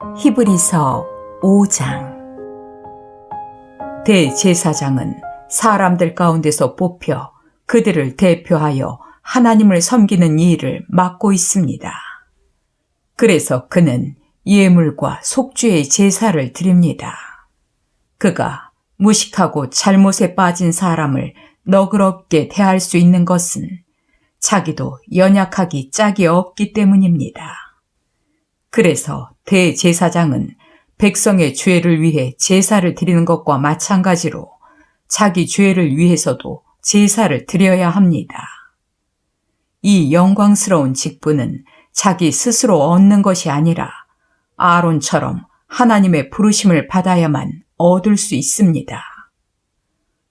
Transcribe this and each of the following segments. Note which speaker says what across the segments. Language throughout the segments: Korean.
Speaker 1: 히브리서 5장 대제사장은 사람들 가운데서 뽑혀 그들을 대표하여 하나님을 섬기는 일을 맡고 있습니다. 그래서 그는 예물과 속죄의 제사를 드립니다. 그가 무식하고 잘못에 빠진 사람을 너그럽게 대할 수 있는 것은 자기도 연약하기 짝이 없기 때문입니다. 그래서 대제사장은 백성의 죄를 위해 제사를 드리는 것과 마찬가지로 자기 죄를 위해서도 제사를 드려야 합니다. 이 영광스러운 직분은 자기 스스로 얻는 것이 아니라 아론처럼 하나님의 부르심을 받아야만 얻을 수 있습니다.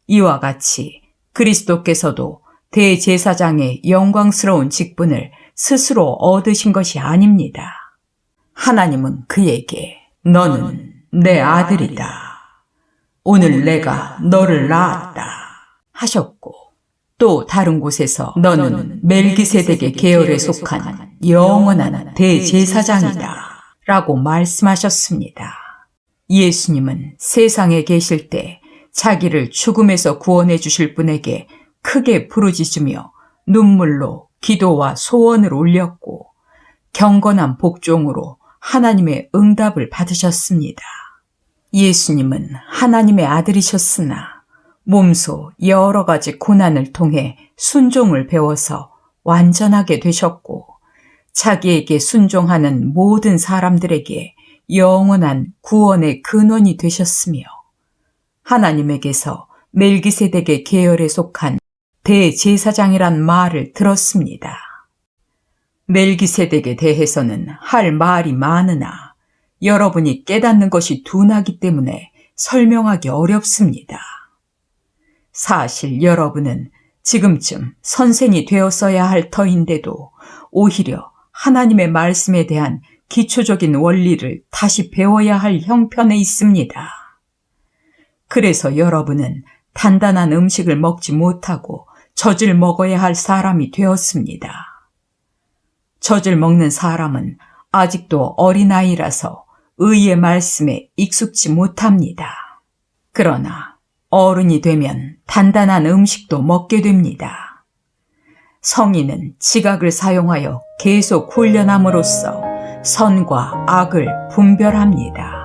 Speaker 1: 이와 같이 그리스도께서도 대제사장의 영광스러운 직분을 스스로 얻으신 것이 아닙니다. 하나님은 그에게 너는 내 아들이다. 오늘 내가 너를 낳았다. 하셨고 또 다른 곳에서 너는 멜기세덱의 계열에 속한 영원한 대제사장이다. 라고 말씀하셨습니다. 예수님은 세상에 계실 때 자기를 죽음에서 구원해 주실 분에게 크게 부르짖으며 눈물로 기도와 소원을 올렸고 경건한 복종으로 하나님의 응답을 받으셨습니다. 예수님은 하나님의 아들이셨으나 몸소 여러 가지 고난을 통해 순종을 배워서 완전하게 되셨고 자기에게 순종하는 모든 사람들에게 영원한 구원의 근원이 되셨으며 하나님에게서 멜기세덱의 계열에 속한 대제사장이란 말을 들었습니다. 멜기세덱에 대해서는 할 말이 많으나 여러분이 깨닫는 것이 둔하기 때문에 설명하기 어렵습니다. 사실 여러분은 지금쯤 선생이 되었어야 할 터인데도 오히려 하나님의 말씀에 대한 기초적인 원리를 다시 배워야 할 형편에 있습니다. 그래서 여러분은 단단한 음식을 먹지 못하고 젖을 먹어야 할 사람이 되었습니다. 젖을 먹는 사람은 아직도 어린아이라서 의의 말씀에 익숙지 못합니다. 그러나 어른이 되면 단단한 음식도 먹게 됩니다. 성인은 지각을 사용하여 계속 훈련함으로써 선과 악을 분별합니다.